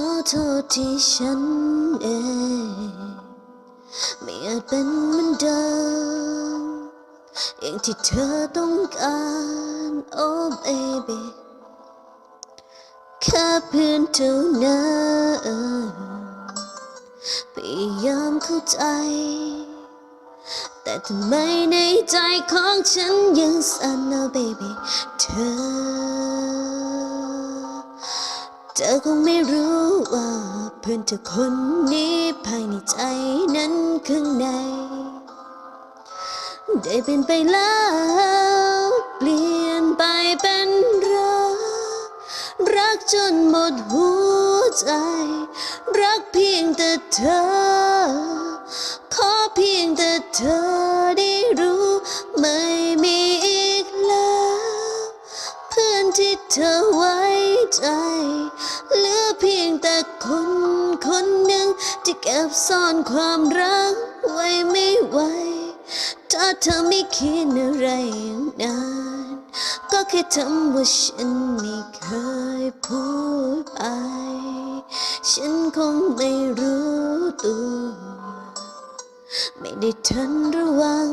อโทษที่ฉันเอง ไม่อาจเป็นเหมือนเดิมอย่างที่เธอต้องการ oh baby แค่เพื่อนเท่านั้นพยายามเข้าใจ แต่ทำไมในใจของฉันยังสั่นนะ baby เธอ เธอคงไม่รู้ว่าเพื่อนเธอคนนี้ภายในใจนั้นข้างใน ได้เป็นไปแล้วเปลี่ยนไปเป็นรัก รักจนหมดหัวใจ รักเพียงแต่เธอ ขอเพียงแต่เธอได้รู้ไม่มีอีกแล้ว เพื่อนที่เธอไว้ใจ พียงแต่คนคนหนึ่งที่เก็บซ่อนความรักไว้ไม่ไหว ถ้าเธอไม่คิดอะไรอย่างนั้น ก็แค่ทำว่าฉันไม่เคยพูดไป ฉันคงไม่รู้ตัว ไม่ได้ทันระวัง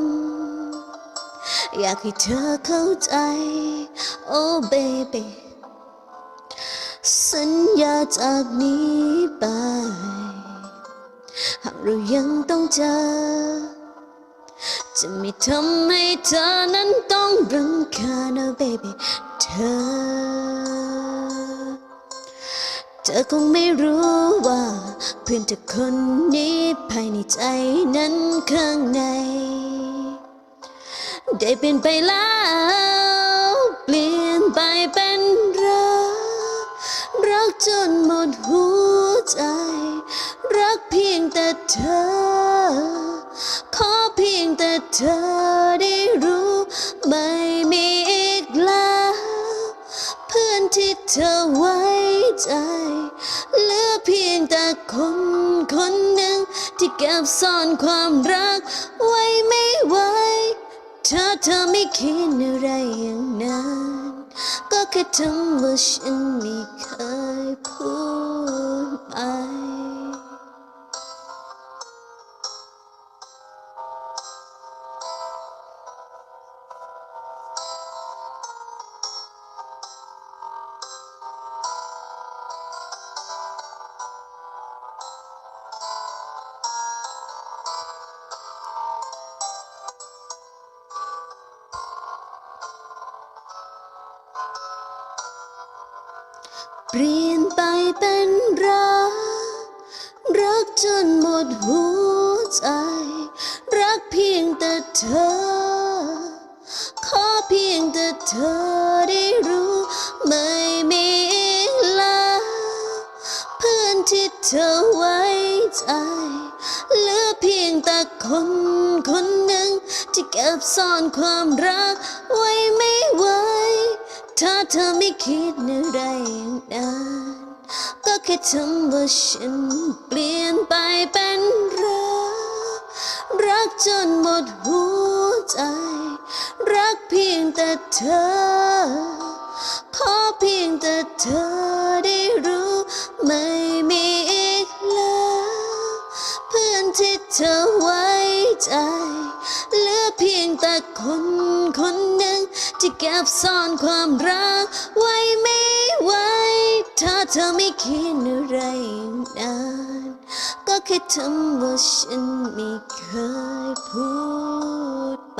อยากให้เธอเข้าใจ oh baby สัญญาจากนี้ไป หากเรายังต้องเจอ จะไม่ทำให้เธอนั้นต้องรำคาญนะ baby เธอ เธอคงไม่รู้ว่าเพื่อนเธอคนนี้ภายในใจนั้นข้างใน ได้เปลี่ยนไปแล้ว เปลี่ยนไปเป็น จนหมดหัวใจ รักเพียงแต่เธอ ขอเพียงแต่เธอได้รู้ไม่มีอีกแล้ว เพื่อนที่เธอไว้ใจเหลือเพียงแต่คนคนหนึ่งที่เก็บซ่อนความรักไว้ไม่ไหวถ้าเธอไม่คิดอะไรอย่างนั้น ก็แค่ทำว่าฉันไม่เคยพูดไป เปลี่ยนไปเป็นรัก รักจนหมดหัวใจ รักเพียงแต่เธอ ขอเพียงแต่เธอได้รู้ไม่มีอีกแล้วเพื่อนที่เธอไว้ใจเหลือเพียงแต่คนคนหนึ่งที่เก็บซ่อนความรักไว้ไม่ไหว ถ้าเธอไม่คิดอะไรอย่างนั้นก็แค่ทำว่าฉันเปลี่ยนไปเป็นรัก รักจนหมดหัวใจ รักเพียงแต่เธอ ขอเพียงแต่เธอได้รู้ไม่มีอีกแล้วเพื่อนที่เธอไว้ใจเหลือเพียงแต่คนคนหนึ่ง ที่เก็บซ่อนความรัก ไว้ไม่ไหวถ้าเธอไม่คิดอะไรนางนั้นก็แค่ทำว่าฉันไม่เคยพูดไป